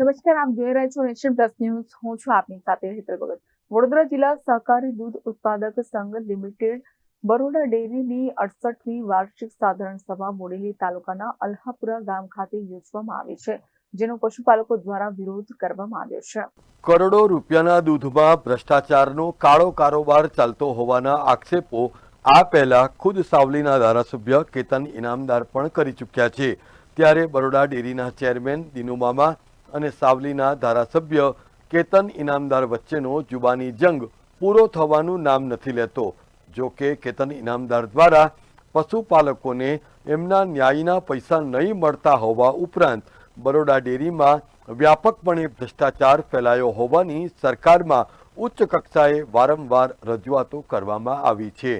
નમસ્કાર, આપ જોઈ રહ્યા છો નેશન પ્લસ ન્યૂઝ હું છું આપની સાથે હેતલ ભગત. વડોદરા જિલ્લા સહકારી દૂધ ઉત્પાદક સંઘ લિમિટેડ બરોડા ડેરીની અડસઠમી વાર્ષિક સાધારણ સભા બોડેલી તાલુકાના અલ્હાપુરા ગામ ખાતે યોજવામાં આવી છે, જેનો પશુપાલકો દ્વારા વિરોધ કરવામાં આવ્યો છે. કરોડો રૂપિયાના દૂધમાં ભ્રષ્ટાચારનો કાળો કારોબાર ચાલતો હોવાના આક્ષેપો આ પહેલા ખુદ સાવલીના ધારાસભ્ય કેતન ઇનામદાર પણ કરી ચૂક્યા છે. ત્યારે બરોડા ડેરીના ચેરમેન દિનુ મામા અને સાવલીના ધારાસભ્ય કેતન ઇનામદાર વચ્ચેનો જુબાની જંગ પૂરો થવાનું નામ નથી લેતો. જો કે કેતન ઇનામદાર દ્વારા પશુપાલકોને એમના ન્યાયના પૈસા નહીં મળતા હોવા ઉપરાંત બરોડા ડેરીમાં વ્યાપકપણે ભ્રષ્ટાચાર ફેલાયો હોવાની સરકારમાં ઉચ્ચ કક્ષાએ વારંવાર રજૂઆતો કરવામાં આવી છે.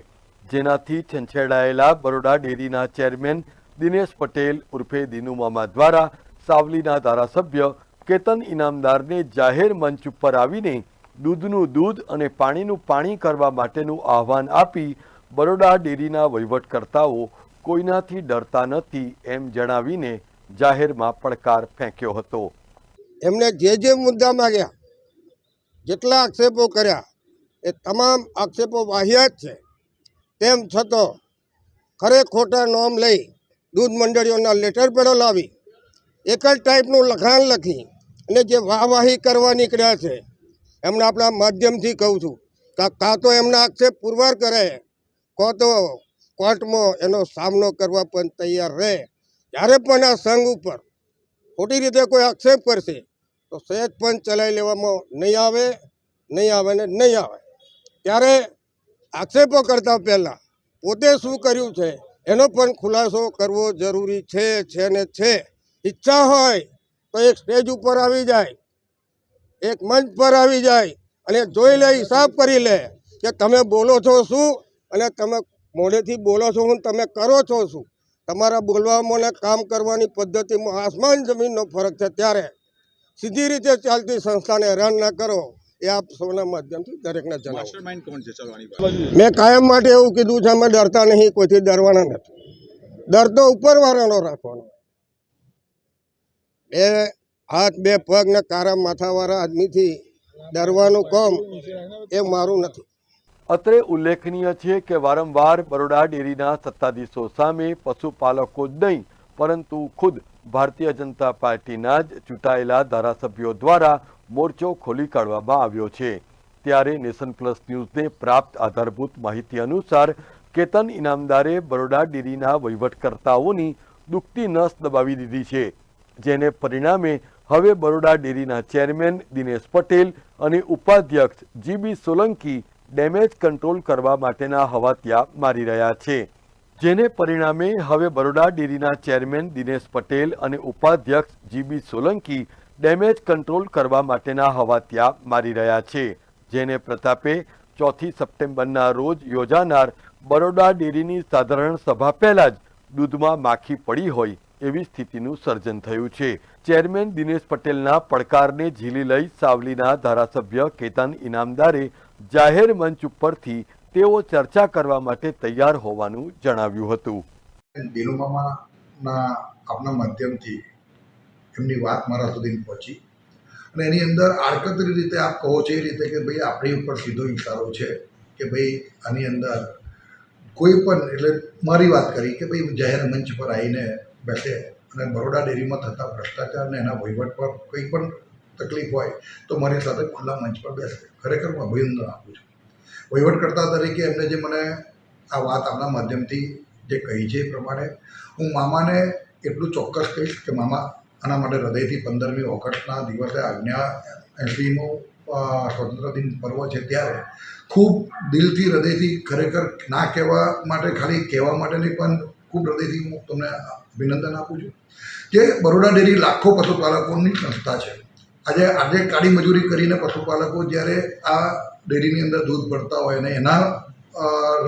જેનાથી છંછેડાયેલા બરોડા ડેરીના ચેરમેન દિનેશ પટેલ ઉર્ફે દિનુ મામા દ્વારા સાવલીના ધારાસભ્ય કેતન ઇનામદારને જાહેર મંચ ઉપર આવીને દૂધનું દૂધ અને પાણીનું પાણી કરવા માટેનું આહવાન આપી બરોડા ડેરીના વહીવટકર્તાઓ કોઈનાથી ડરતા નથી એમ જણાવીને જાહેરમાં પડકાર ફેંક્યો હતો. એમને જે જે મુદ્દા માગ્યા, જેટલા આક્ષેપો કર્યા, એ તમામ આક્ષેપો વાહિયાત છે. તેમ છતાં ખરે ખોટા નોમ લઈ દૂધ મંડળીઓના લેટર પેડો લાવી એક જ ટાઈપનું લખાણ લખી અને જે વાહવાહી કરવા નીકળ્યા છે, એમને આપણા માધ્યમથી કહું છું કાં તો એમના આક્ષેપ પુરવાર કરે, કાં તો કોર્ટમાં એનો સામનો કરવા પણ તૈયાર રહે. જ્યારે પણ આ સંઘ ઉપર ખોટી રીતે કોઈ આક્ષેપ કરશે, તો સહેજ પણ ચલાવી લેવામાં નહીં આવે નહીં આવે ને નહીં આવે. ત્યારે આક્ષેપો કરતાં પહેલાં પોતે શું કર્યું છે, એનો પણ ખુલાસો કરવો જરૂરી છે છે ને છે. ઈચ્છા હોય તો એક સ્ટેજ ઉપર આવી જાય એક મંચ પર આવી જાય અને જોઈ લે હિસાબ કરી લે કે તમે બોલો છો શું અને તમે મોઢેથી બોલો છો હું તમે કરો છો શું? તમારા બોલવામાં અને કામ કરવાની પદ્ધતિમાં આસમાન જમીનનો ફરક છે ત્યારે. સીધી રીતે ચાલતી સંસ્થાને રન ના કરો એ આપ સૌના માધ્યમથી દરેકને જણાવો. મેં કાયમ માટે એવું કીધું છે અમે ડરતા નહીં કોઈથી ડરવાના નથી. ડર તો ઉપરવાળાનો રાખવાનો. બે હાથ બે પગ ને કારા માથાવાળા આદમીથી ડરવાનું કામ એ મારું નથી. અત્રે ઉલ્લેખનીય છે કે વારંવાર બરોડા ડેરીના સત્તાધીશો સામે પશુપાલકો જ નહીં, પરંતુ ખુદ ભારતીય જનતા પાર્ટીના જ ચૂંટાયેલા ધારાસભ્યો દ્વારા મોરચો ખોલી કાઢવામાં આવ્યો છે. ત્યારે નેશન પ્લસ ન્યૂઝને પ્રાપ્ત આધારભૂત માહિતી અનુસાર કેતન ઇનામદારે બરોડા ડેરીના વહીવટકર્તાઓની દુખતી નસ દબાવી દીધી છે. જેને પરિણામે હવે બરોડા ડેરીના ચેરમેન દિનેશ પટેલ અને ઉપાધ્યક્ષ જીબી સોલંકી ડેમેજ કંટ્રોલ કરવા માટેના હવાતિયા મારી રહ્યા છે. જેને પરિણામે હવે બરોડા ડેરીના ચેરમેન દિનેશ પટેલ અને ઉપાધ્યક્ષ જીબી સોલંકી ડેમેજ કંટ્રોલ કરવા માટેના હવાતિયા મારી રહ્યા છે. જેને પ્રતાપે ચોથી સપ્ટેમ્બરના રોજ યોજાનાર બરોડા ડેરીની સાધારણ સભા પહેલા જ દૂધમાં માખી પડી હોય એવી સ્થિતિનું સર્જન થયું છે. ચેરમેન દિનેશ પટેલના પડકારને ઝીલી લઈ સાવલીના ધારાસભ્ય કેતન ઇનામદારે જાહેર મંચ ઉપરથી તેઓ ચર્ચા કરવા માટે તૈયાર હોવાનું જણાવ્યું હતું. દિલુમામાના આપના માધ્યમથી એમની વાત મારા સુધી પહોંચી. અને એની અંદર આડકતરી રીતે આપ કહો છો એ રીતે કે ભાઈ આપણી ઉપર સીધો ઇશારો છે કે ભાઈ આની અંદર કોઈ પણ, એટલે મારી વાત કરી કે ભાઈ જાહેર મંચ પર આવીને બેસે અને બરોડા ડેરીમાં થતા ભ્રષ્ટાચાર અને એના વહીવટ પર કંઈ પણ તકલીફ હોય તો મારી સાથે ખુલ્લા મંચ પર બેસે. ખરેખર હું અભિનંદન આપું છું. વહીવટકર્તા તરીકે એમને જે મને આ વાત આપના માધ્યમથી જે કહી છે એ પ્રમાણે હું મામાને એટલું ચોક્કસ કહીશ કે મામા આના માટે હૃદયથી પંદરમી ઓગસ્ટના દિવસે આજ્ઞા એસીનો સ્વતંત્ર દિન પર્વ છે ત્યારે ખૂબ દિલથી, હૃદયથી ખરેખર ના કહેવા માટે, ખાલી કહેવા માટે નહીં, પણ ખૂબ હૃદયથી હું તમને અભિનંદન આપું છું કે બરોડા ડેરી લાખો પશુપાલકોની સંસ્થા છે. આજે આજે કાળી મજૂરી કરીને પશુપાલકો જ્યારે આ ડેરીની અંદર દૂધ ભરતા હોય અને એના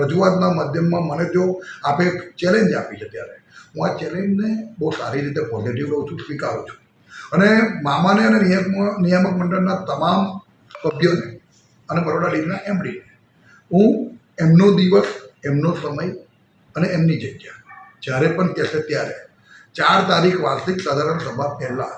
રજૂઆતના માધ્યમમાં મને જો આપે ચેલેન્જ આપી છે ત્યારે. હું આ ચેલેન્જને બહુ સારી રીતે પોઝિટિવ લઉં છું, સ્વીકારું છું. અને મામાને અને નિયામક નિયામક મંડળના તમામ સભ્યોને અને બરોડા ડેરીના એમડીને હું એમનો દિવસ, એમનો સમય અને એમની જગ્યા જ્યારે પણ કહેશે ત્યારે. ચાર તારીખ વાર્ષિક સાધારણ સભા પહેલાં.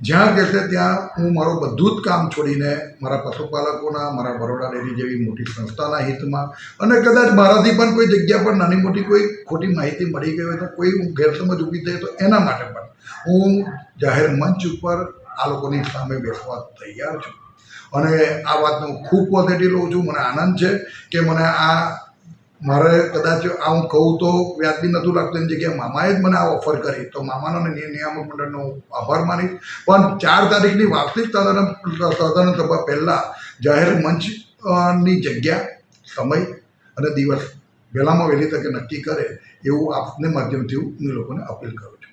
જ્યાં કહેશે ત્યાં હું મારું બધું જ કામ છોડીને મારા પશુપાલકોના, મારા બરોડા ડેરી જેવી મોટી સંસ્થાના હિતમાં અને કદાચ મારાથી પણ કોઈ જગ્યા પર નાની મોટી કોઈ ખોટી માહિતી મળી ગઈ હોય તો કોઈ ગેરસમજ ઊભી થઈ તો એના માટે પણ હું જાહેર મંચ ઉપર આ લોકોની સામે બેસવા તૈયાર છું. અને આ વાતનો ખૂબ પોઝિટિવ લઉં છું. મને આનંદ છે કે મને આ મારે કદાચ આ હું કહું તો વ્યાજબી નહોતું લાગતું એની જગ્યાએ મામાએ જ મને આ ઓફર કરી. તો મામાનો નિયામક મંડળનો આભાર માનીશ પણ ચાર તારીખની વાર્ષિક સાધારણ સભા પહેલાં જાહેર મંચની જગ્યા, સમય અને દિવસ વહેલામાં વહેલી તકે નક્કી કરે એવું આપને માધ્યમથી હું લોકોને અપીલ કરું છું.